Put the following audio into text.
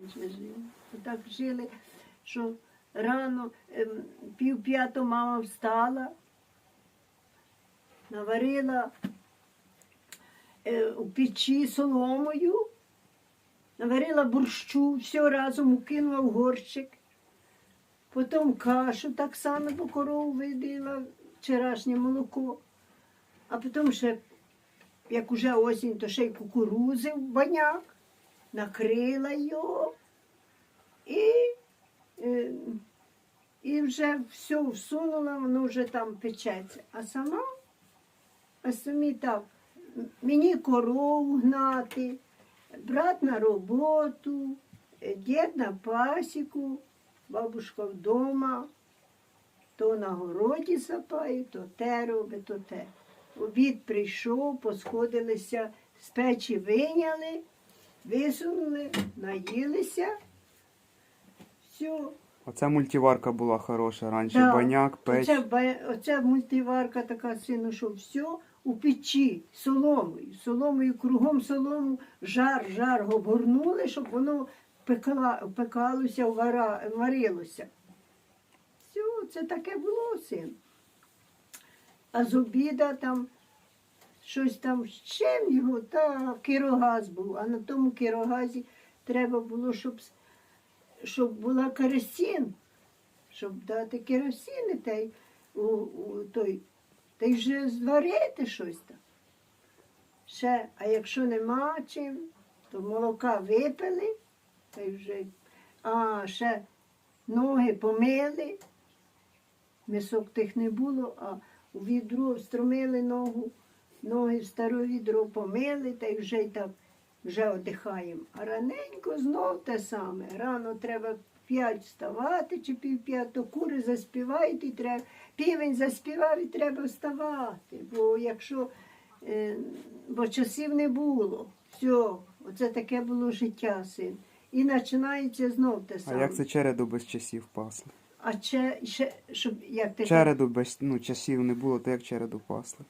Ми жили. Так жили, що рано, ем, пів п'ятого мама встала, наварила е, у печі соломою, наварила борщу, все разом укинула в горщик. Потім кашу так само по корову видила, вчорашнє молоко. А потім ще, як уже осінь, то ще й кукурузи в баняк, накрила його і, е, і вже все всунула, воно вже там печеться. А сама, а самі так, мені корову гнати, брат на роботу, дід на пасіку, бабушка вдома, то на городі сапає, то те робить, то те. Обід прийшов, посходилися, з печі виняли, висунули, наїлися. Все. Оця мультиварка була хороша раніше. Да. Баняк, печ. Оце, оце мультиварка така сину, що все у печі соломою, соломою, кругом солому, жар, жар обгорнули, щоб воно пекла, пекалося, вара, варилося. Все, це таке було син. А з обіда там щось там з чим його, та кирогаз був, а на тому кирогазі треба було, щоб, щоб була керосин щоб дати керосини та й у, у той, та й вже зварити щось там. Ще, а якщо нема чим, то молока випили, та й вже, а ще ноги помили, мисок тих не було, а у відро встромили ногу, ноги в старе відро помили, та й вже й так вже одихаємо. А раненько знов те саме. Рано треба п'ять вставати чи пів п'ятого кури заспівають і треба. Півень заспівав і треба вставати. Бо якщо е, бо часів не було. Все, оце таке було життя, син. І починається знов те саме. А як це череду без часів пасли? А ще, ще щоб як ти Череду без ну, часів не було, то як череду пасли?